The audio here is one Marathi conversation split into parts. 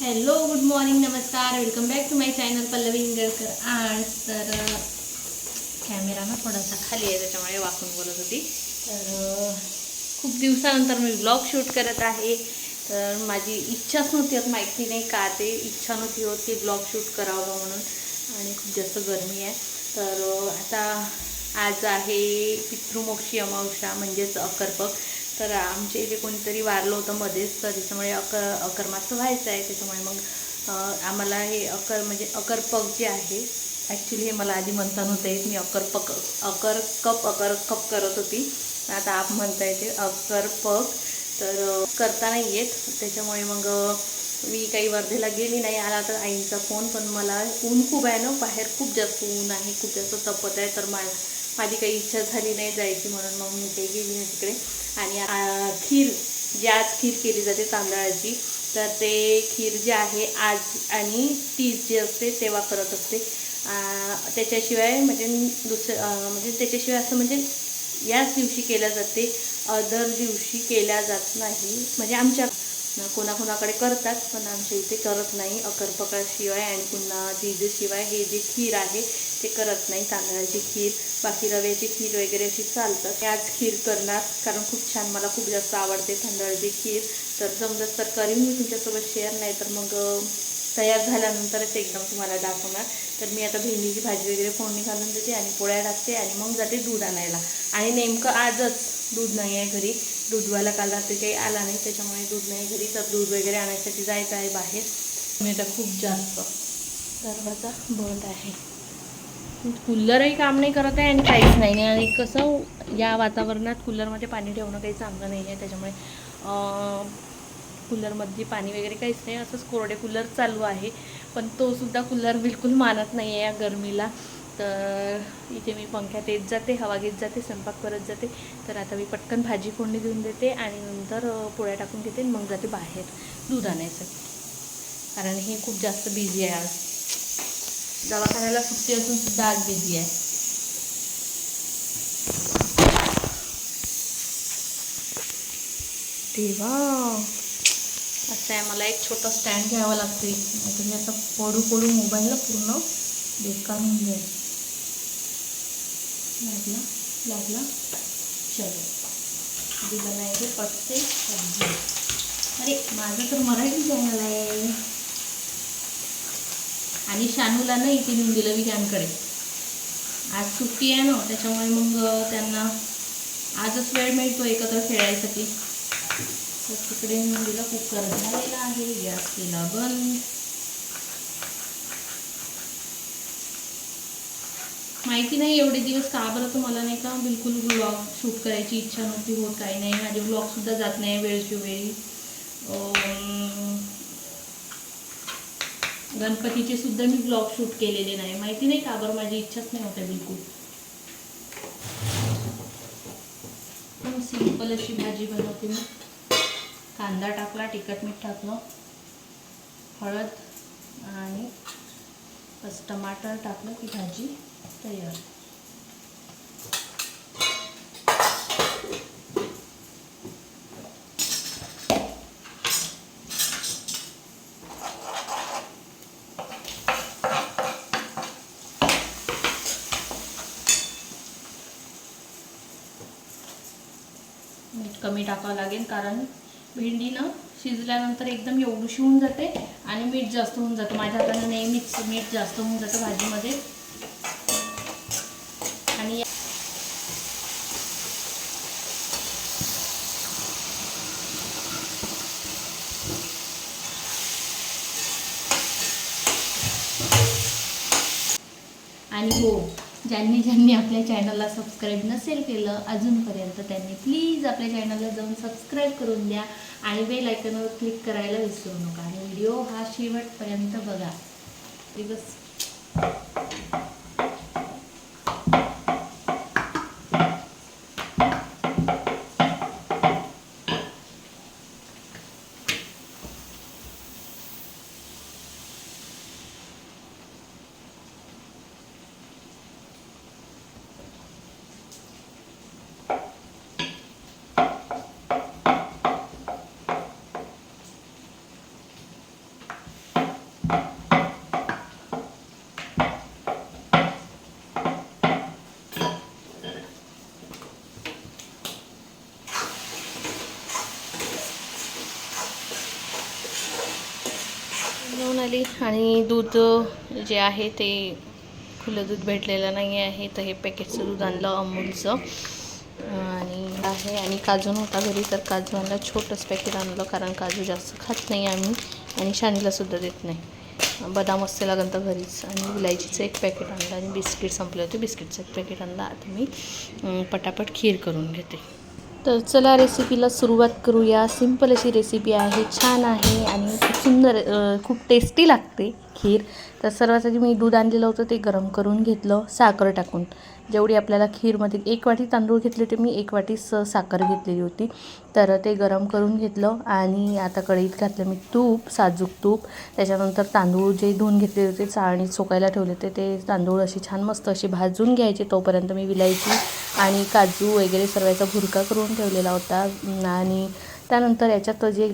हॅलो गुड मॉर्निंग नमस्कार. Welcome back to my channel Pallavi Ingalkar आज तर कॅमेरा ना थोडासा खाली आहे त्याच्यामुळे वाकून बोलत होती. तर खूप दिवसानंतर मी ब्लॉग शूट करत आहे. तर माझी इच्छाच नव्हती होत माहिती नाही का ते. इच्छा नव्हती होत की ब्लॉग शूट करावं म्हणून. आणि खूप जास्त गरमी आहे. तर आता आज आहे पितृमोक्षी अमावस्या म्हणजेच अकर्पक. तर आमच्या इथे कोणीतरी वारलं होतं मध्येच तर त्याच्यामुळे अकर अकर्माचं व्हायचं आहे. त्याच्यामुळे मग आम्हाला हे अकर म्हणजे अकर्पक जे आहे ॲक्च्युली हे मला आधी म्हणता नव्हतं येत. मी अकर्पक अकर कप अकर कप करत होती. आता आप म्हणता येते अकर्पक तर करता नाही येत. त्याच्यामुळे मग मी काही वर्धेला गेली नाही. आला तर आईचा फोन पण मला ऊन खूप आहे ना. बाहेर खूप जास्त ऊन आहे. खूप जास्त तपत आहे. तर मा माझी काही इच्छा झाली नाही जायची म्हणून मग मी काही गेली नाही तिकडे. आणि खीर जी आज खीर केली जाते तांदळाची तर ते खीर जे आहे आज आणि तीज जे असते तेव्हा करत असते. त्याच्याशिवाय म्हणजे दुसरं म्हणजे त्याच्याशिवाय असं म्हणजे याच दिवशी केल्या जाते अदर दिवशी केल्या जात नाही. म्हणजे आमच्या कोणाकोणाकडे करतात पण आमच्या इथे करत नाही. अकरपकाशिवाय आणि पुन्हा तिजेशिवाय हे जे खीर आहे ते करत नाही. तांदळाची खीर बाकी रव्याची खीर वगैरे अशी चालतात. आज खीर करणार कारण खूप छान मला खूप जास्त आवडते तांदळाची खीर. तर जमलंच तर करीन मी तुमच्यासोबत शेअर नाही तर मग तयार झाल्यानंतरच एकदम तुम्हाला दाखवणार. तर मी आता भेंडीची भाजी वगैरे फोडणी घालून देते आणि पोळ्या टाकते आणि मग जाते दूध आणायला. आणि नेमकं आजच दूध नाही आहे घरी. दूधवाला काल रात्री काही आला नाही त्याच्यामुळे दूध नाही. घरी तर दूध वगैरे आणायसाठी जायचं आहे बाहेर. मी आता खूप जास्त दरवाजा बंद आहे. कूलरही काम नाही करत आहे आणि काहीच नाही आणि कसं हो, या वातावरणात कूलरमध्ये पाणी ठेवणं काही चांगलं नाही आहे. त्याच्यामुळे कूलरमध्ये पाणी वगैरे काहीच नाही. असंच कोरडे कूलर चालू आहे. पण तो सुद्धा कूलर बिलकुल मानत नाही आहे या गरमीला. तर इथे मी पंख्यात येत जाते हवा घेत जाते स्वयंपाक करत जाते. तर आता मी पटकन भाजी फोडणी देऊन देते आणि नंतर पोळ्या टाकून घेते आणि मग जाते बाहेर दूध आणायसाठी कारण हे खूप जास्त बिझी आहे आज. दवाखान्याला सुट्टी असून सुद्धा आज बिझी आहे. तेव्हा असं आहे मला एक छोटा स्टँड घ्यावा लागते तुम्ही असं पडू पडू मोबाईलला पूर्ण बेकार होऊन जाईल. लागला लागला चलो अभी बनायचे पटते सब्जी. अरे माझं तर मराठी चॅनल आहे. आणि शानूला ना इथे नेऊन दिलं विज्ञानकडे आज सुट्टी आहे ना त्याच्यामुळे मग त्यांना आजच वेळ मिळतो एकत्र खेळायसाठी. तर तिकडे नेऊन दिलं कुकर. झालेला आहे गॅस केला बंद. माहिती नाही एवढे दिवस का बरं तर मला नाही का बिलकुल ब्लॉग शूट करायची इच्छा नव्हती होत काही नाही. माझे ब्लॉगसुद्धा जात नाही वेळची वेळी. गणपतीचे सुद्धा मी ब्लॉग शूट केलेले नाही. माहिती नाही का बरं माझी इच्छाच नाही होत्या बिलकुल. पण सिंपल अशी भाजी बनवते मी. कांदा टाकला तिखट मीठ टाकलं हळद आणि बस टमाटर टाकलं की भाजी. तयार मीठ कमी टाकावं लागेल कारण भेंडी ना शिजल्यानंतर एकदम एवढीशी होऊन जाते आणि मीठ जास्त होऊन जातं. माझ्या हाताने नेहमीच मीठ जास्त होऊन जातं भाजीमध्ये आणि आणि हो ज्यांनी ज्यांनी आपल्या चॅनलला सबस्क्राईब नसेल केलं अजूनपर्यंत त्यांनी प्लीज आपल्या चॅनलला जाऊन सबस्क्राईब करून द्या आणि बेल आयकॉनवर क्लिक करायला विसरू नका. आणि व्हिडिओ हा शेवटपर्यंत बघा. दिवस. घेऊन आली आणि दूध जे आहे ते खुलं दूध भेटलेलं नाही आहे तर हे पॅकेटचं दूध आणलं अमूलचं. आणि आहे आणि काजू नव्हता घरी तर काजू आणला छोटंच पॅकेट आणलं कारण काजू जास्त खात नाही आम्ही आणि शानीलासुद्धा देत नाही. बदाम असते लागन तर घरीच. आणि इलायचीचं एक पॅकेट आणलं आणि बिस्किट संपले होते बिस्किटचं एक पॅकेट आणलं. आता मी पटापट खीर करून घेते. तर चला रेसिपीला सुरुवात करूया. सिंपल अशी रेसिपी आहे. छान आहे आणि खूप सुंदर खूप टेस्टी लागते खीर. तर सर्वात आधी मी दूध आणलेलं होतं ते गरम करून घेतलं साखर टाकून. जेवढी आपल्याला खीरमध्ये एक वाटी तांदूळ घेतले होते मी एक वाटी स साखर घेतलेली होती. तर ते गरम करून घेतलं आणि आता कढईत घातलं मी तूप साजूक तूप. त्याच्यानंतर तांदूळ जे धुवून घेतले होते चाळणीत सोकायला ठेवले होते ते तांदूळ असे छान मस्त अशी भाजून घ्यायचे. तोपर्यंत मी विलायची आणि काजू वगैरे सर्वाचा भुरका करून ठेवलेला होता. आणि त्यानंतर याच्यात जे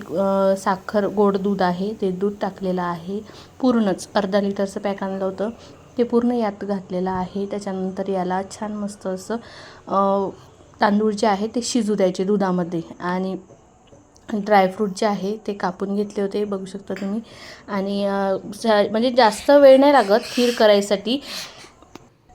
साखर गोड दूध आहे ते दूध टाकलेलं आहे. पूर्णच अर्धा लिटरचं पॅक आणलं होतं. ते पूर्ण यात घातलेलं आहे. त्याच्यानंतर याला छान मस्त असं तांदूळ जे आहे ते शिजू द्यायचे दुधामध्ये. आणि ड्रायफ्रूट जे आहे ते कापून घेतले होते बघू शकता तुम्ही. आणि म्हणजे जास्त वेळ नाही लागत खीर करायसाठी.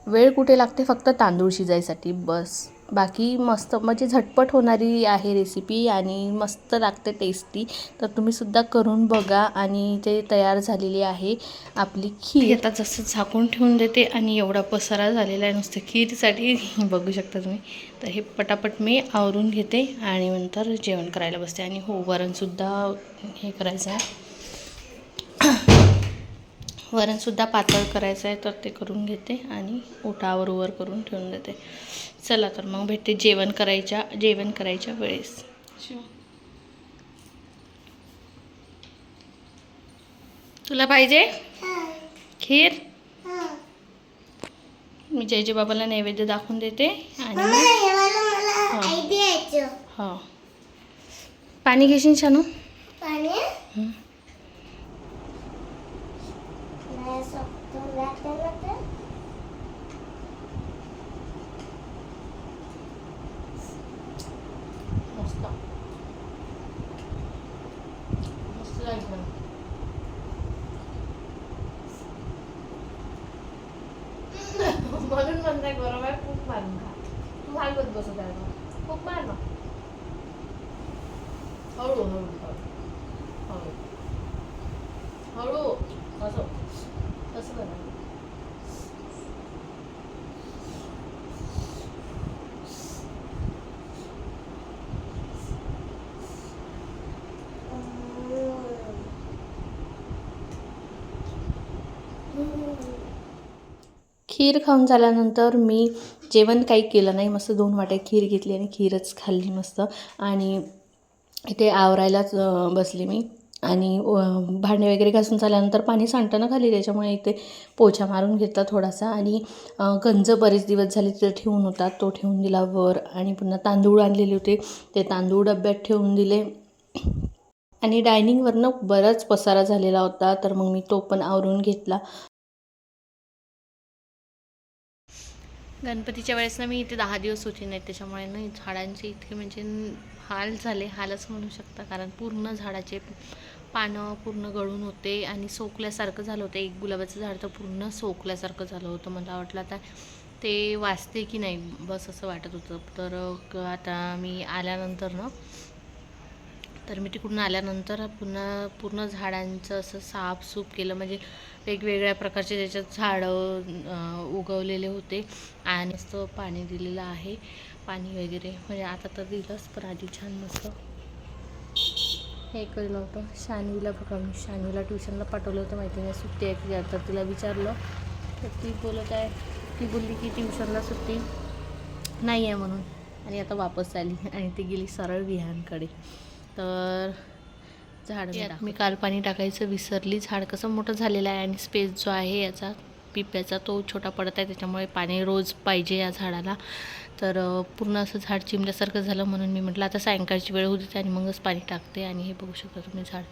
वेळ कुठे लागते फक्त तांदूळ शिजायसाठी? बस. बाकी मस्त म्हणजे झटपट होणारी आहे रेसिपी आणि मस्त लागते टेस्टी तर तुम्ही सुद्धा करून बघा आणि ते तयार झालेली आहे आपली खीर. आता जसं झाकून ठेवून देते आणि एवढा पसारा झालेला आहे नुसतं खीरसाठी बघू शकता तुम्ही. तर हे पटापट मी आवरून घेते आणि नंतर जेवण करायला बसते. आणि हो वरणसुद्धा हे करायचं आहे. वरणसुद्धा पातळ करायचं आहे तर ते करून घेते आणि ओठावर वर करून ठेवून देते. चला तर मग भेटते जेवण करायच्या जेवण करायच्या वेळेस. तुला पाहिजे? खीर? मी जयजे बाबाला नैवेद्य दाखवून देते आणि मग पाणी हो. पाणी घेशील शानू? हं. मस्त मस्त लागलं म्हणून म्हणताय गरम आहे खूप मार खा तू भागवत बसत आहे मग. खूप मार ना हळू हळू हळू हळू हळू असं तसं करा खीर खाऊन झाल्यानंतर मी जेवण काही केलं नाही. मस्त दोन वाट्या खीर घेतली आणि खीरच खाल्ली मस्त. आणि इथे आवरायलाच बसली मी. आणि भांडे वगैरे घासून झाल्यानंतर पाणी सांडताना खाली त्याच्यामुळे इथे पोछा मारून घेतला थोडासा आणि गंज बरेच दिवस झाले तिथे ठेवून होता. तो ठेवून दिला वर आणि पुन्हा तांदूळ आणलेले होते. ते तांदूळ डब्यात ठेवून दिले. आणि डायनिंगवरनं बराच पसारा झालेला होता. तर मग मी तो पण आवरून घेतला. गणपतीच्या वेळेस ना मी इथे दहा दिवस होती नाही त्याच्यामुळे ना झाडांची इतके म्हणजे हाल झाले हालच म्हणू शकता. कारण पूर्ण झाडाचे पानं पूर्ण गळून होते आणि सोकल्यासारखं झालं होतं. एक गुलाबाचं झाड तर पूर्ण सोकल्यासारखं झालं होतं मला वाटलं आता. ते वाचते की नाही? बस असं वाटत होतं. तर क- आता मी आल्यानंतर ना तर मी तिकडून आल्यानंतर पुन्हा पूर्ण झाडांचं असं साफसूफ केलं. म्हणजे वेगवेगळ्या प्रकारचे त्याच्यात झाडं उगवलेले होते आणि असं पाणी दिलेलं आहे. पाणी वगैरे. म्हणजे आता तर दिलंच पण आधी छान मस्त. हे केलं होतं. शान्वीला बघा मी शान्वीला ट्युशनला पाठवलं होतं माहिती नाही सुट्टी आहे की आता तिला विचारलं. तर ती बोलत आहे ती बोलली की ट्युशनला सुट्टी नाही आहे म्हणून. आणि आता वापस आली. आणि ती गेली सरळ विहानकडे. तर झाड मी काल पाणी टाकायचं विसरली. झाड कसं मोठं झालेलं आहे आणि स्पेस जो आहे याचा पिप्याचा तो छोटा पडत आहे त्याच्यामुळे पाणी रोज पाहिजे या झाडाला. तर पूर्ण असं झाड चिमल्यासारखं झालं म्हणून मी म्हटलं आता सायंकाळची वेळ होती आणि मगच पाणी टाकते आणि हे बघू शकता तुम्ही झाड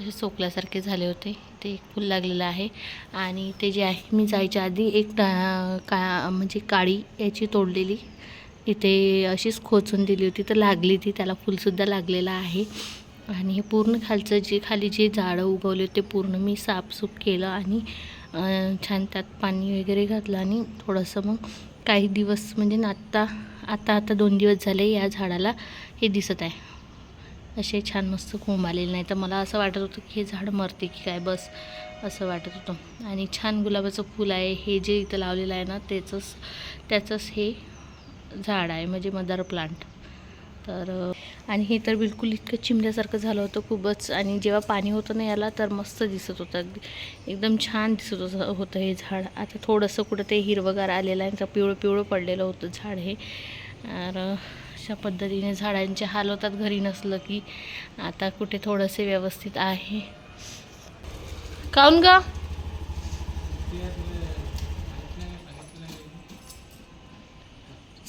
असे सोकल्यासारखे झाले होते. ते एक फुल लागलेलं आहे आणि ते जे आहे मी जायच्या आधी एक टा- का म्हणजे काळी याची तोडलेली. इथे अशीच खोचून दिली होती तर लागली ती त्याला फुलसुद्धा लागलेलं आहे. आणि हे पूर्ण खालचं जे खाली जे झाडं उगवले होते पूर्ण मी साफसूफ केलं आणि छान त्यात पाणी वगैरे घातलं आणि थोडंसं मग काही दिवस म्हणजे ना आत्ता आता आता दोन दिवस झाले या झाडाला हे दिसत आहे. असे छान मस्त कोंब आलेले नाही तर मला असं वाटत होतं की हे झाड मरते की काय? बस असं वाटत होतं. आणि छान गुलाबाचं फूल आहे. हे जे इथं लावलेलं आहे ना त्याचंच त्याचंच हे झाड आहे. म्हणजे मदर प्लांट. तर आणि हे तर बिलकुल इतकं चिमण्यासारखं झालं होतं खूपच. आणि जेव्हा पाणी होतं ना याला तर मस्त दिसत होतं. अगदी एकदम छान दिसत होतं होतं हे झाड. आता थोडंसं कुठं ते हिरवगार आलेलं आहे तर पिवळं पिवळं पडलेलं होतं झाड हे. तर अशा पद्धतीने झाडांचे हाल होतात. घरी नसलं की आता कुठे थोडंसे व्यवस्थित आहे. काऊन ग?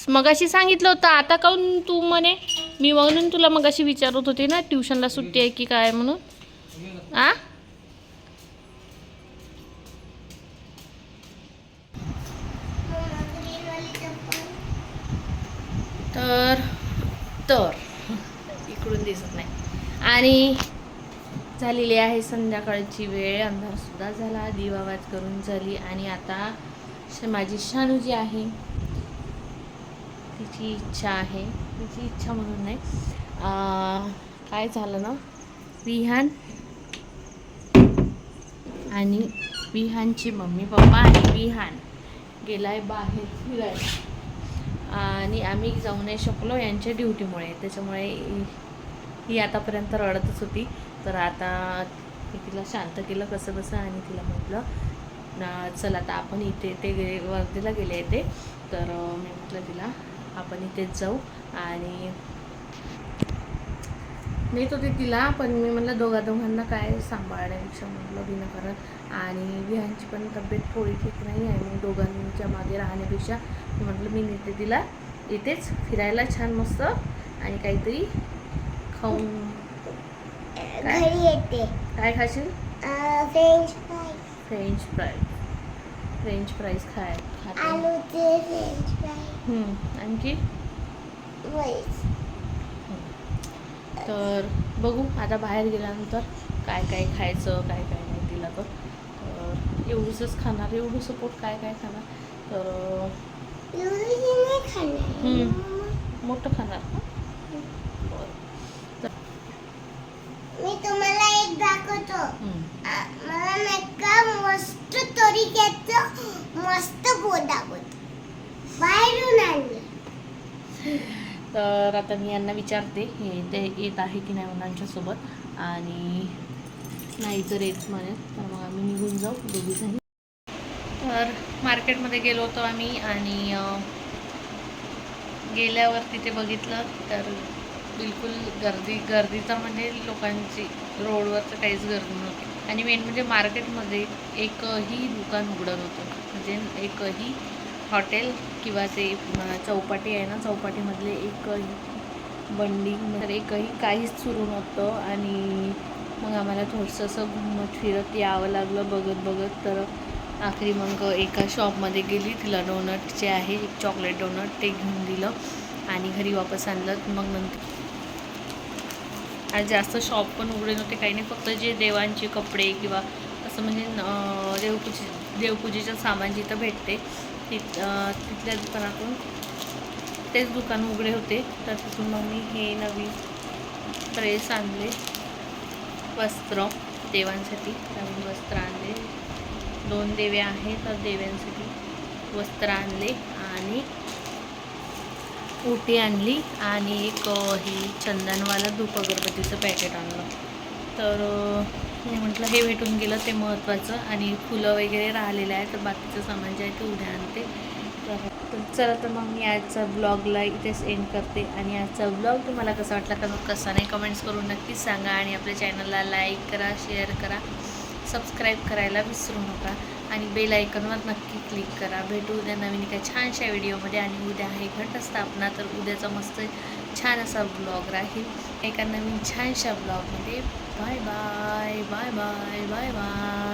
मगाशी सांगितलं होतं आता काऊन तू म्हणे? मी म्हणून तुला मग अशी विचारत होती ना ट्युशनला सुट्टी आहे की काय म्हणून? आ? तर तर. इकडून दिसत नाही. आणि झालेली आहे संध्याकाळची वेळ. अंधारसुद्धा झाला. दिवावात करून झाली. आणि आता श- माझी शानू जी आहे. तिची इच्छा आहे. तिची इच्छा म्हणून नाही. काय झालं ना? विहान आणि विहानची मम्मी पप्पा आणि विहान गेलाय बाहेर फिरायला. आणि आम्ही जाऊ नाही शकलो यांच्या ड्युटीमुळे. त्याच्यामुळे ही आतापर्यंत रडतच होती. तर आता मी तिला शांत केलं कसं कसं आणि तिला म्हटलं ना चल आता आपण इथे ते गे वर्धेला गेले ते तर मी म्हटलं तिला आपण इथेच जाऊ. आणि नेत होते तिला पण मी म्हटलं दोघा दोघांना काय सांभाळण्यापेक्षा म्हटलं विनाकारण आणि विहांची पण तब्येत थोडी ठीक नाही आहे. मग दोघांच्या मागे राहण्यापेक्षा मी म्हटलं मी नेते तिला इथेच फिरायला छान मस्त आणि काहीतरी खाऊन येते. काय खाशील? French fry french fries french fries खाय. खाते हम्म, आणखी? तर बघू आता बाहेर गेल्यानंतर काय काय खायचं काय काय नाही तिला तर. तर एवढंच खाणार एवढं सपोर्ट काय काय खाणार? तर हम्म. मोठं खाणार. का बरं. मी तुम्हाला एक दाखवतो मला नाही का मस्त तरीक्याचं मस्त बोट दाखवतो बाहेरून आणलं तर आता मी यांना विचारते हे ते येत आहे की नाही मुलांच्यासोबत आणि नाही जर येत म्हणे तर मग आम्ही निघून जाऊ दोघीजणी तर मार्केटमध्ये गेलो होतो आम्ही आणि गेल्यावर तिथे बघितलं तर बिलकुल गर्दी गर्दी तर म्हणजे लोकांची रोडवरचं काहीच गर्दी नव्हती. आणि मेन म्हणजे मार्केटमध्ये एकही दुकान उघडं नव्हतं. म्हणजे एकही हॉटेल किंवा ते चौपाटी आहे ना चौपाटीमधले एकही बंडी तर एकही काहीच सुरू नव्हतं. आणि मग आम्हाला थोडंसं असं घुमत फिरत यावं लागलं बघत बघत. तर आखरी मग एका शॉपमध्ये गेली. तिला डोनट जे आहे एक चॉकलेट डोनट ते घेऊन दिलं. आणि घरी वापस आणलं. मग नंतर आज जास्त शॉप पण उघडे नव्हते काही नाही. फक्त जे देवांचे कपडे किंवा असं म्हणजे देवपूजे देवपूजेचं सामान जिथं भेटते तिथ तिथल्या दुकानातून तेच दुकान उघडे होते. तर तिथून मग मी हे नवीन प्रेस आणले वस्त्र देवांसाठी. नवीन वस्त्र आणले. दोन देवे आहेत तर देव्यांसाठी वस्त्र आणले आणि ओटी आणली आणि एक हे चंदनवाला धूप अगरबत्तीचं पॅकेट आणलं. तर मी म्हटलं हे भेटून गेलं ते महत्त्वाचं आणि फुलं वगैरे राहिलेलं आहे तर बाकीचं सामान जे आहे ते उद्या आणते. तर चला तर मग मी आजचा ब्लॉगला इथेच एंड करते आणि आजचा ब्लॉग तुम्हाला कसा वाटला का कसा नाही कमेंट्स करून नक्कीच सांगा आणि आपल्या चॅनलला लाईक करा शेअर करा सबस्क्राईब करायला विसरू नका. आणि बेल आयकॉनवर नक्की क्लिक करा. भेटू उद्या नवीन एका छानशा व्हिडिओमध्ये आणि उद्या आहे घटस्थापना. तर उद्याचा मस्त छान असा ब्लॉग राहील. एका नवीन छानशा ब्लॉगमध्ये bye bye bye bye bye bye